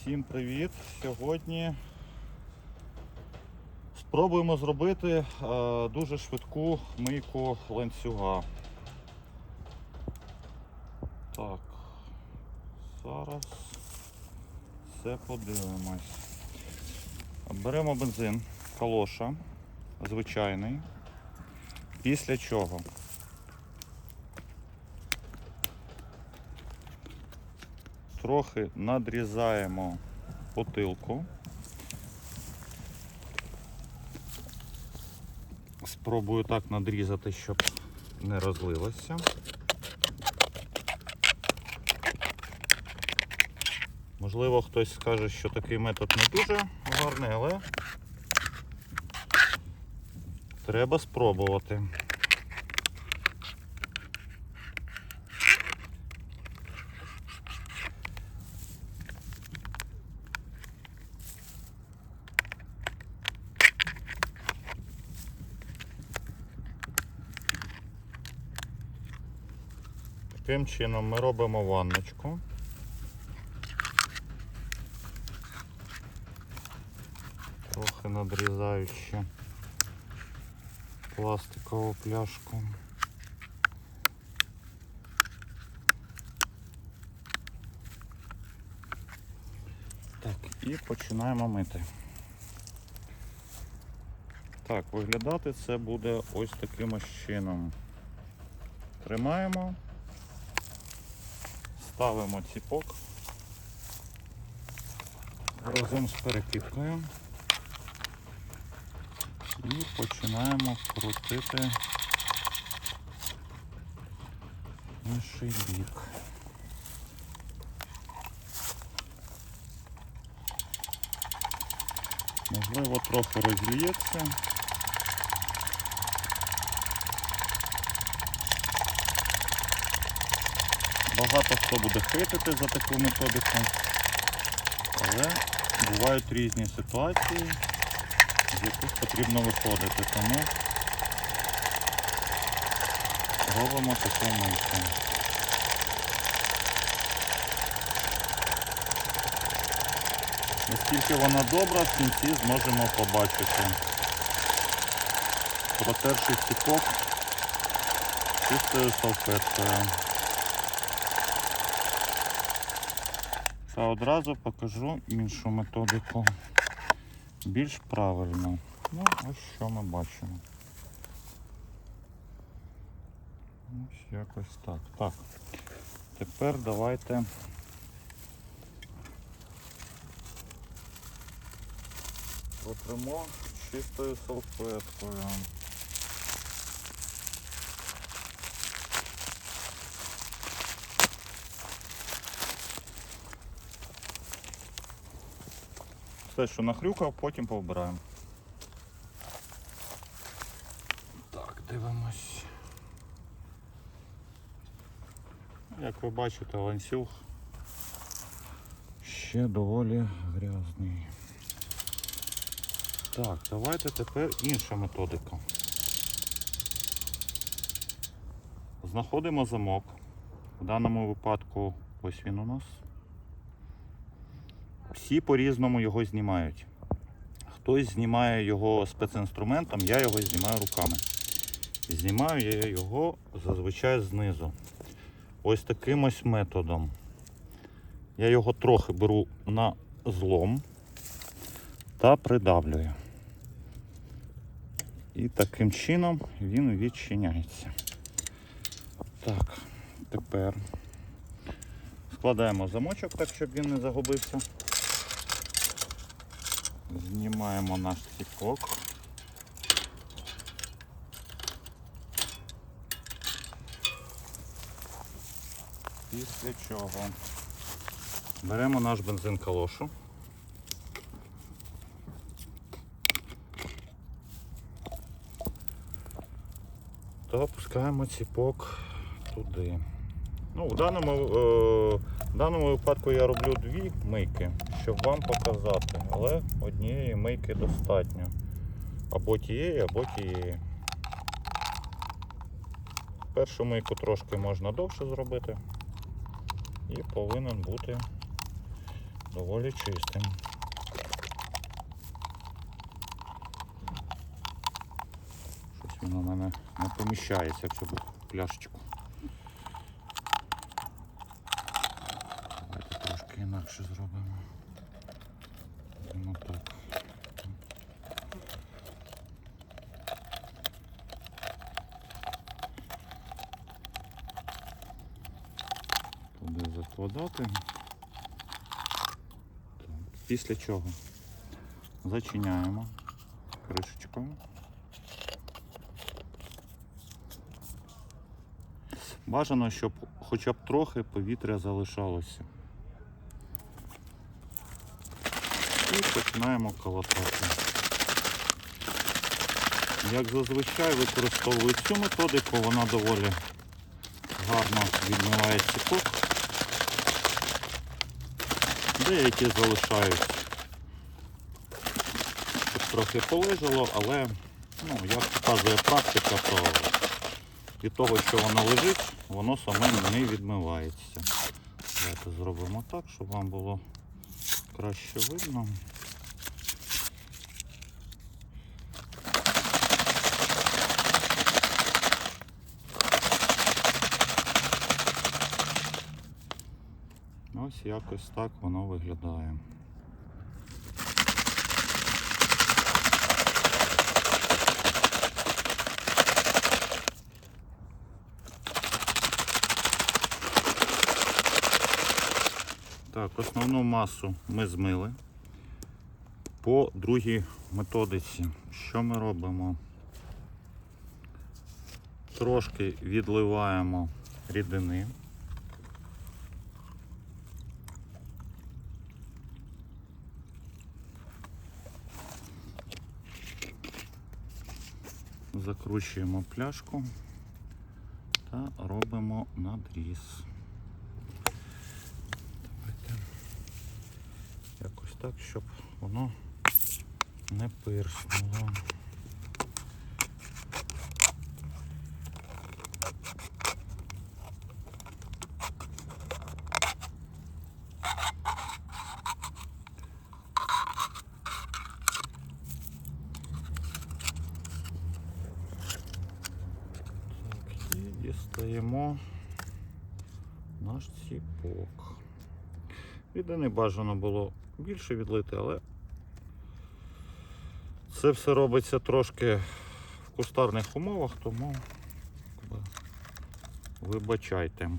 Всім привіт! Сьогодні спробуємо зробити е, дуже швидку мийку ланцюга. Так, зараз все подивимось. Беремо бензин, калоша, звичайний. Після чого трохи надрізаємо потилку. Спробую так надрізати, щоб не розлилося. Можливо, хтось скаже, що такий метод не дуже гарний, але треба спробувати. Таким чином ми робимо ванночку. Трохи надрізаючи пластикову пляшку. Так, і починаємо мити. Так, виглядати це буде ось таким чином. Тримаємо, ставимо ціпок разом з перекидкою і починаємо крутити інший бік. Можливо, трохи розліється. Багато хто буде хитити за таку методику, але бувають різні ситуації, з яких потрібно виходити, тому робимо таку мийку. Наскільки вона добра, в кінці зможемо побачити. Протерши ціпок чистою салфеткою. Та одразу покажу іншу методику. Більш правильно. Ну, ось що ми бачимо. Ось якось так. Так. Тепер давайте протримо чистою салфеткою. Все, що нахрюкав, потім повбираємо. Так, дивимось. Як ви бачите, ланцюг ще доволі грязний. Так, давайте тепер інша методика. Знаходимо замок. В даному випадку ось він у нас. Всі по-різному його знімають. Хтось знімає його спецінструментом, я його знімаю руками. Знімаю я його зазвичай знизу. Ось таким ось методом. Я його трохи беру на злом та придавлюю. І таким чином він відчиняється. Так, тепер складаємо замочок так, щоб він не загубився. Знімаємо наш ціпок. Після чого беремо наш бензин калошу. Та опускаємо ціпок туди. Ну, в, даному, е, в даному випадку я роблю дві мийки, щоб вам показати, але однієї мийки достатньо. Або тієї, або тієї. Першу мийку трошки можна довше зробити і повинен бути доволі чистим. Щось він у мене не поміщається в цю пляшечку. Давайте трошки інакше зробимо. Ну так. Туди закладати. Після чого зачиняємо кришечкою. Бажано, щоб хоча б трохи повітря залишалося. І починаємо колотати. Як зазвичай використовую цю методику, вона доволі гарно відмиває ціпок. Деякі залишають, щоб трохи полежало, але ну, як показує практика, то від того, що воно лежить, воно саме не відмивається. Давайте зробимо так, щоб вам було краще видно. Ось якось так воно виглядає. Так, основну масу ми змили. По другій методиці, що ми робимо? Трошки відливаємо рідини. Закручуємо пляшку та робимо надріз. Давайте якось так, щоб воно не пирснуло. Дістаємо наш ціпок. Рідини бажано було більше відлити, але це все робиться трошки в кустарних умовах, тому вибачайте.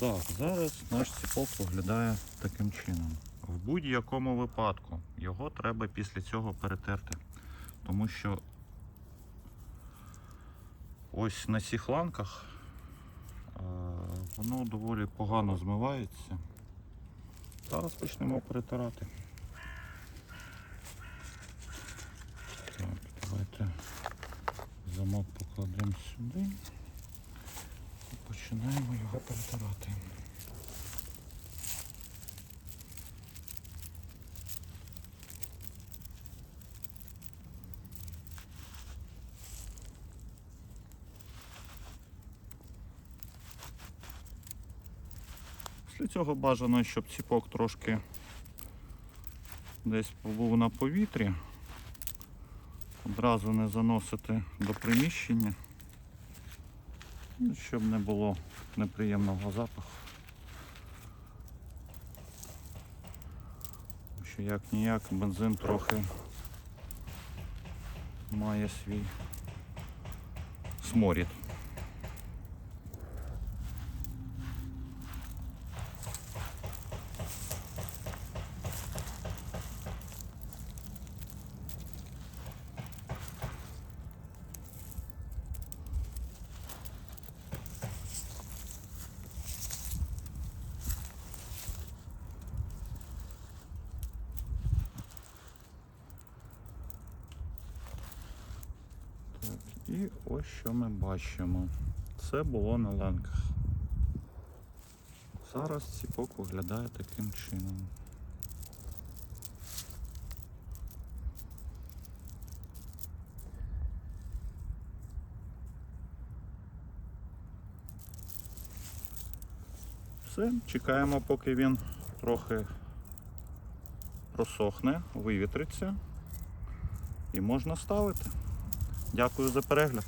Так, зараз наш ціпок виглядає таким чином. В будь-якому випадку його треба після цього перетерти, тому що ось на цих ланках е, воно доволі погано змивається. Зараз почнемо перетирати. Так, давайте замок покладемо сюди і починаємо його перетирати. Після цього бажано, щоб ціпок трошки десь побув на повітрі. Одразу не заносити до приміщення, ну, щоб не було неприємного запаху. Що як ніяк бензин трохи має свій сморід. Так, і ось що ми бачимо. Це було на ланках. Зараз ціпок виглядає таким чином. Все, чекаємо, поки він трохи просохне, вивітриться і можна ставити. Дякую за перегляд.